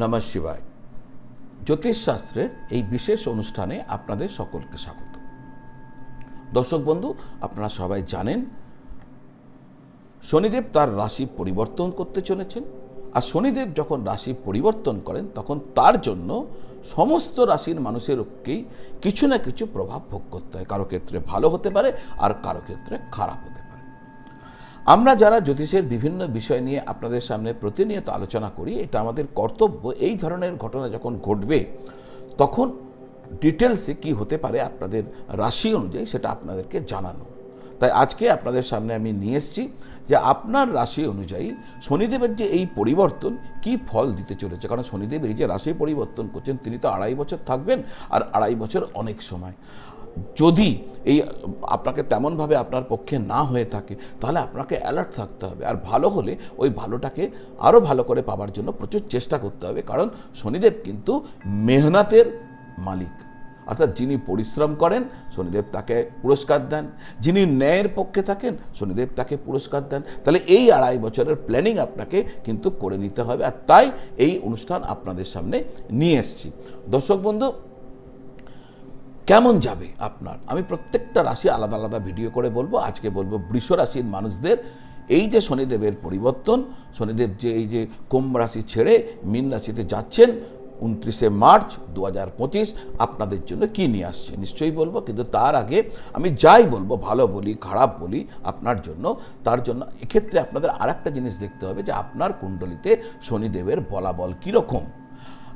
নমঃ শিবায়। জ্যোতিষশাস্ত্রের এই বিশেষ অনুষ্ঠানে আপনাদের সকলকে স্বাগত। দর্শক বন্ধু, আপনারা সবাই জানেন, শনিদেব তার রাশি পরিবর্তন করতে চলেছেন। আর শনিদেব যখন রাশি পরিবর্তন করেন, তখন তার জন্য সমস্ত রাশির মানুষেরকেই কিছু না কিছু প্রভাব ভোগ করতে হয়। কারও ক্ষেত্রে ভালো হতে পারে, আর কারও ক্ষেত্রে খারাপ হতে পারে। আমরা যারা জ্যোতিষের বিভিন্ন বিষয় নিয়ে আপনাদের সামনে প্রতিনিয়ত আলোচনা করি, এটা আমাদের কর্তব্য, এই ধরনের ঘটনা যখন ঘটবে, তখন ডিটেলসে কি হতে পারে আপনাদের রাশি অনুযায়ী সেটা আপনাদেরকে জানানো। তাই আজকে আপনাদের সামনে আমি নিয়ে এসেছি যে আপনার রাশি অনুযায়ী শনিদেবের যে এই পরিবর্তন কি ফল দিতে চলেছে। কারণ শনিদেব এই যে রাশি পরিবর্তন করছেন, তিনি তো আড়াই বছর থাকবেন আর আড়াই বছর অনেক সময়। যদি এই আপনাকে তেমনভাবে আপনার পক্ষে না হয়ে থাকে, তাহলে আপনাকে অ্যালার্ট থাকতে হবে। আর ভালো হলে ওই ভালোটাকে আরও ভালো করে পাওয়ার জন্য প্রচুর চেষ্টা করতে হবে। কারণ শনিদেব কিন্তু মেহনতের মালিক। অর্থাৎ যিনি পরিশ্রম করেন, শনিদেব তাকে পুরস্কার দেন। যিনি ন্যায়ের পক্ষে থাকেন, শনিদেব তাকে পুরস্কার দেন। তাহলে এই আড়াই বছরের প্ল্যানিং আপনাকে কিন্তু করে নিতে হবে। আর তাই এই অনুষ্ঠান আপনাদের সামনে নিয়ে এসেছি। দর্শক বন্ধু কেমন যাবে আপনার? আমি প্রত্যেকটা রাশি আলাদা আলাদা ভিডিও করে বলব। আজকে বলব বৃষ রাশির মানুষদের এই যে শনিদেবের পরিবর্তন, শনিদেব যে এই যে কুম্ভ রাশি ছেড়ে মীন রাশিতে যাচ্ছেন, উনত্রিশে মার্চ দু হাজার পঁচিশ, আপনাদের জন্য কী নিয়ে আসছে? নিশ্চয়ই বলব, কিন্তু তার আগে আমি যাই বলব, ভালো বলি, খারাপ বলি আপনার জন্য, তার জন্য এক্ষেত্রে আপনাদের আর জিনিস দেখতে হবে যে আপনার কুণ্ডলিতে শনিদেবের বলাবল কীরকম?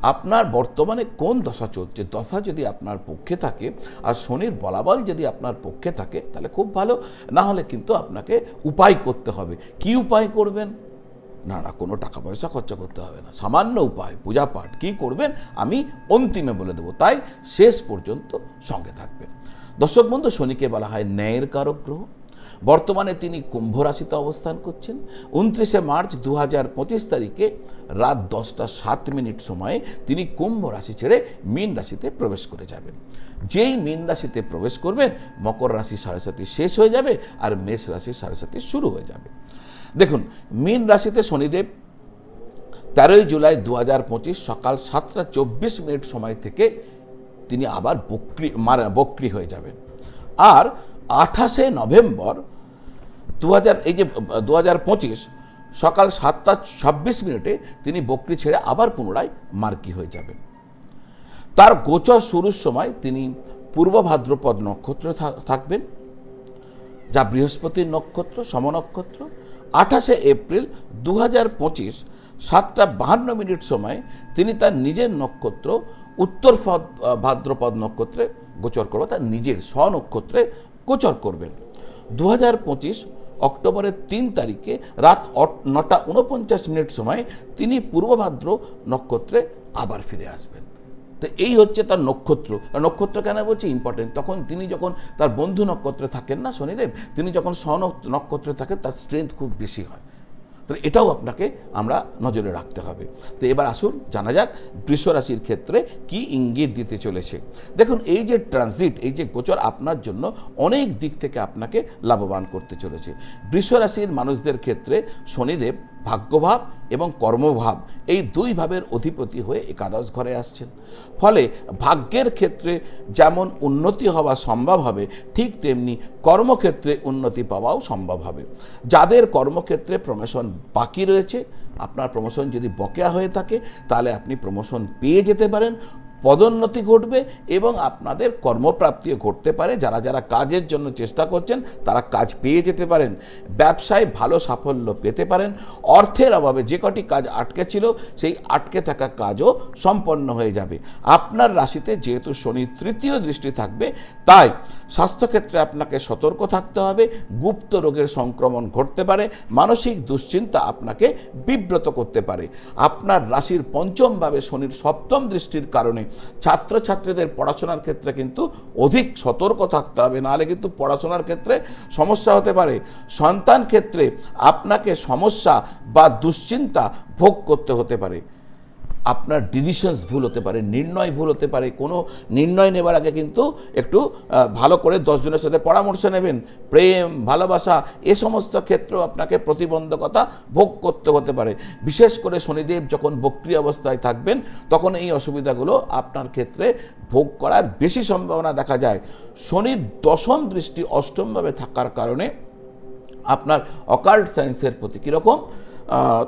আপনার বর্তমানে কোন দশা চলছে? দশা যদি আপনার পক্ষে থাকে আর শনির বলাবল যদি আপনার পক্ষে থাকে, তাহলে খুব ভালো। না হলে কিন্তু আপনাকে উপায় করতে হবে। কি উপায় করবেন? না না, কোনো টাকা পয়সা খরচা করতে হবে না। সামান্য উপায় পূজা পাঠ কী করবেন, আমি অন্তিমে বলে দেবো। তাই শেষ পর্যন্ত সঙ্গে থাকবেন। দর্শক বন্ধু, শনিকে বলা হয় ন্যায়ের কারক গ্রহ। বর্তমানে তিনি কুম্ভ রাশিতে অবস্থান করছেন। উনত্রিশে মার্চ দু হাজার পঁচিশ তারিখে রাত দশটা সাত মিনিট সময়ে তিনি কুম্ভ রাশি ছেড়ে মীন রাশিতে প্রবেশ করে যাবেন। যেই মীন রাশিতে প্রবেশ করবেন, মকর রাশি সাড়ে সাথী শেষ হয়ে যাবে আর মেষ রাশি সাড়ে সাথী শুরু হয়ে যাবে। দেখুন, মীন রাশিতে শনিদেব তেরোই জুলাই দু হাজার পঁচিশ সকাল সাতটা চব্বিশ মিনিট সময় থেকে তিনি আবার বক্রি মারা বক্রি হয়ে যাবেন। আর আঠাশে নভেম্বর দু হাজার এই যে দু হাজার পঁচিশ সকাল সাতটা ছাব্বিশ মিনিটে তিনি বকরি ছেড়ে আবার পুনরায় মার্কি হয়ে যাবেন। তার গোচর শুরুর সময় তিনি পূর্ব ভাদ্রপদ নক্ষত্রে থাকবেন, যা বৃহস্পতির নক্ষত্র সমনক্ষত্র আঠাশে এপ্রিল দু হাজার পঁচিশ সাতটা বাহান্ন মিনিট সময় তিনি তার নিজের নক্ষত্র, উত্তর ভাদ্রপদ নক্ষত্রে গোচর করবে তার নিজের স্বনক্ষত্রে গোচর করবেন। দু হাজার পঁচিশ অক্টোবরের তিন তারিখে রাত নটা উনপঞ্চাশ মিনিট সময় তিনি পূর্বভাদ্র নক্ষত্রে আবার ফিরে আসবেন। তো এই হচ্ছে তার নক্ষত্র। নক্ষত্র কেন বলছি? ইম্পর্টেন্ট তখন তিনি যখন তার বন্ধু নক্ষত্রে থাকেন না শনিদেব, তিনি যখন স্ব নক্ষত্রে থাকেন, তার স্ট্রেংথ খুব বেশি হয়। তাহলে এটাও আপনাকে আমরা নজরে রাখতে হবে। তো এবার আসুন, জানা যাক বৃষরাশির ক্ষেত্রে কি ইঙ্গিত দিতে চলেছে। দেখুন, এই যে ট্রানজিট এই যে গোচর আপনার জন্য অনেক দিক থেকে আপনাকে লাভবান করতে চলেছে। বৃষরাশির মানুষদের ক্ষেত্রে শনিদেব ভাগ্যভাব এবং কর্মভাব, এই দুই ভাবের অধিপতি হয়ে একাদশ ঘরে আসছেন। ফলে ভাগ্যের ক্ষেত্রে যেমন উন্নতি হওয়া সম্ভব হবে, ঠিক তেমনি কর্মক্ষেত্রে উন্নতি পাওয়াও সম্ভব হবে। যাদের কর্মক্ষেত্রে প্রমোশন বাকি রয়েছে, আপনার প্রমোশন যদি বকেয়া হয়ে থাকে, তাহলে আপনি প্রমোশন পেয়ে যেতে পারেন। পদোন্নতি ঘটবে এবং আপনাদের কর্মপ্রাপ্তিও ঘটতে পারে। যারা যারা কাজের জন্য চেষ্টা করছেন, তারা কাজ পেয়ে যেতে পারেন, ব্যবসায় ভালো সাফল্য পেতে পারেন। অর্থের অভাবে যে কটি কাজ আটকে ছিল, সেই আটকে থাকা কাজও সম্পন্ন হয়ে যাবে। আপনার রাশিতে যেহেতু শনি তৃতীয় দৃষ্টি থাকবে, তাই স্বাস্থ্যক্ষেত্রে আপনাকে সতর্ক থাকতে হবে। গুপ্ত রোগের সংক্রমণ ঘটতে পারে, মানসিক দুশ্চিন্তা আপনাকে বিব্রত করতে পারে। আপনার রাশির পঞ্চমভাবে শনির সপ্তম দৃষ্টির কারণে ছাত্রছাত্রীদের পড়াশোনার ক্ষেত্রে কিন্তু অধিক সতর্ক থাকতে হবে, নাহলে কিন্তু পড়াশোনার ক্ষেত্রে সমস্যা হতে পারে। সন্তান ক্ষেত্রে আপনাকে সমস্যা বা দুশ্চিন্তা ভোগ করতে হতে পারে। আপনার ডিসিশনস ভুল হতে পারে, নির্ণয় ভুল হতে পারে, কোনো নির্ণয় নেবার আগে কিন্তু একটু ভালো করে দশজনের সাথে পরামর্শ নেবেন। প্রেম, ভালোবাসা, এ সমস্ত ক্ষেত্রেও আপনাকে প্রতিবন্ধকতা ভোগ করতে হতে পারে। বিশেষ করে শনিদেব যখন বক্রি অবস্থায় থাকবেন, তখন এই অসুবিধাগুলো আপনার ক্ষেত্রে ভোগ করার বেশি সম্ভাবনা দেখা যায়। শনির দশম দৃষ্টি অষ্টমভাবে থাকার কারণে আপনার অকাল্ট সায়েন্সের প্রতি কীরকম?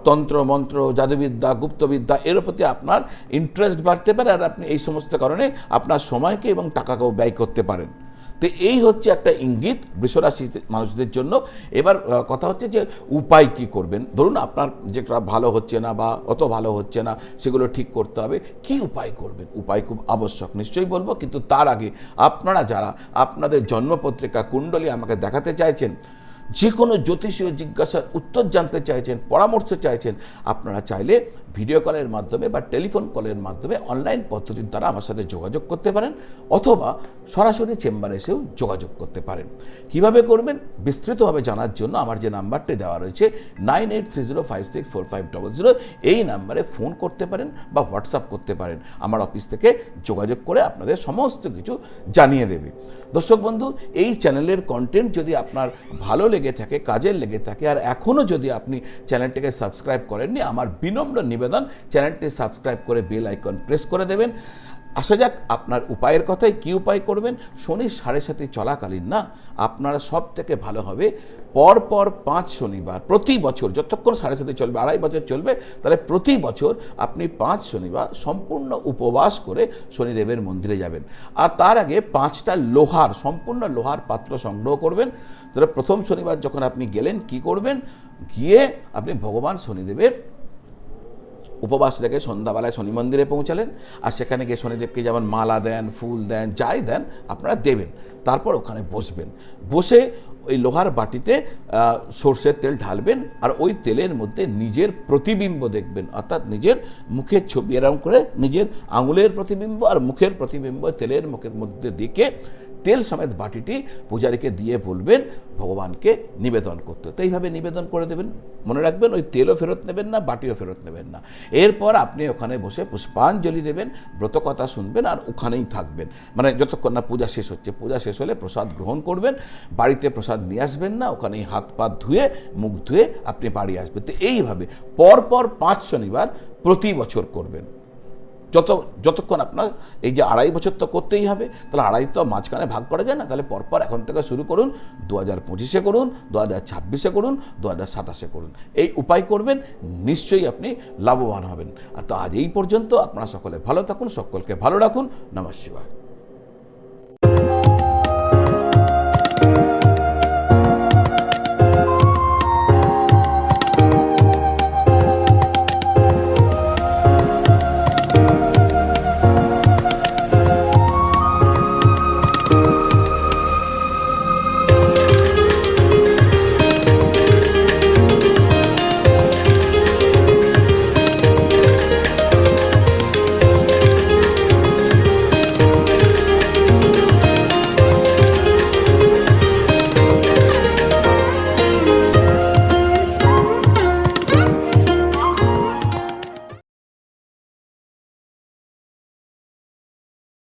তন্ত্র, মন্ত্র, জাদুবিদ্যা, গুপ্তবিদ্যা, এর প্রতি আপনার ইন্টারেস্ট বাড়তে পারে আর আপনি এই সমস্ত কারণে আপনার সময়কে এবং টাকাকেও ব্যয় করতে পারেন। তো এই হচ্ছে একটা ইঙ্গিত বৃষরাশি মানুষদের জন্য। এবার কথা হচ্ছে যে উপায় কি করবেন? ধরুন আপনার যেটা ভালো হচ্ছে না বা অত ভালো হচ্ছে না, সেগুলো ঠিক করতে হবে। কি উপায় করবেন? উপায় খুব আবশ্যক, নিশ্চয়ই বলব। কিন্তু তার আগে আপনারা যারা আপনাদের জন্মপত্রিকা কুণ্ডলী আমাকে দেখাতে চাইছেন যে কোনো জ্যোতিষীয় জিজ্ঞাসার উত্তর জানতে চাইছেন, পরামর্শ চাইছেন, আপনারা চাইলে ভিডিও কলের মাধ্যমে বা টেলিফোন কলের মাধ্যমে অনলাইন পদ্ধতির দ্বারা আমার সাথে যোগাযোগ করতে পারেন অথবা সরাসরি চেম্বারে এসেও যোগাযোগ করতে পারেন। কীভাবে করবেন? বিস্তৃতভাবে জানার জন্য আমার যে নাম্বারটি দেওয়া রয়েছে nine eight three zero five six four five double zero, এই নাম্বারে ফোন করতে পারেন বা হোয়াটসঅ্যাপ করতে পারেন। আমার অফিস থেকে যোগাযোগ করে আপনাদের সমস্ত কিছু জানিয়ে দেবে। দর্শক বন্ধু, এই চ্যানেলের কন্টেন্ট যদি আপনার ভালো লেগে থাকে কাজের লেগে থাকে। আর এখনও যদি আপনি চ্যানেলটিকে সাবস্ক্রাইব করেননি, আমার বিনম্র নিবেদন, চ্যানেলটি সাবস্ক্রাইব করে বেল আইকন প্রেস করে দেবেন। আসা যাক, আপনার উপায়ের কথাই কী উপায় করবেন? শনি সাড়ে সাথে চলাকালীন না, আপনারা সব থেকে ভালো হবে। পর পর পাঁচ শনিবার, প্রতি বছর যতক্ষণ সাড়ে সাথে চলবে, আড়াই বছর চলবে, তাহলে প্রতি বছর আপনি পাঁচ শনিবার সম্পূর্ণ উপবাস করে শনিদেবের মন্দিরে যাবেন। আর তার আগে পাঁচটা লোহার, সম্পূর্ণ লোহার পাত্র সংগ্রহ করবেন। তাহলে প্রথম শনিবার যখন আপনি গেলেন, কি করবেন? গিয়ে আপনি ভগবান শনিদেবের উপবাস রেখে সন্ধ্যাবেলায় শনি মন্দিরে পৌঁছালেন, আর সেখানে গিয়ে শনিদেবকে যেমন মালা দেন, ফুল দেন, যাই দেন, আপনারা দেবেন। তারপর ওখানে বসবেন। বসে ওই লোহার বাটিতে সর্ষের তেল ঢালবেন, আর ওই তেলের মধ্যে নিজের প্রতিবিম্ব দেখবেন। অর্থাৎ নিজের মুখের ছবি এরকম করে, নিজের আঙুলের প্রতিবিম্ব আর মুখের প্রতিবিম্ব তেলের মুখের মধ্যে দিকে তেল সমেত বাটিটি পূজারীকে দিয়ে বলবেন, ভগবানকে নিবেদন করতে। তো এইভাবে নিবেদন করে দেবেন। মনে রাখবেন, ওই তেলও ফেরত নেবেন না, বাটিও ফেরত নেবেন না। এরপর আপনি ওখানে বসে পুষ্পাঞ্জলি দেবেন, ব্রতকথা শুনবেন আর ওখানেই থাকবেন। মানে যতক্ষণ না পূজা শেষ হচ্ছে, পূজা শেষ হলে প্রসাদ গ্রহণ করবেন, বাড়িতে প্রসাদ নিয়ে আসবেন না, ওখানেই হাত পাত ধুয়ে, মুখ ধুয়ে আপনি বাড়ি আসবেন। তো এইভাবে পরপর পাঁচ শনিবার প্রতি বছর করবেন। যত, যতক্ষণ আপনার এই যে আড়াই বছর তো করতেই হবে, তাহলে আড়াই তো মাঝখানে ভাগ করা যায় না, তাহলে পরপর এখন থেকে শুরু করুন, দু হাজার পঁচিশে করুন, দু হাজার ছাব্বিশে করুন, দু হাজার সাতাশে করুন। এই উপায় করবেন, নিশ্চয়ই আপনি লাভবান হবেন। আর তো আজ এই পর্যন্ত, আপনারা সকলে ভালো থাকুন, সকলকে ভালো রাখুন নমস্কার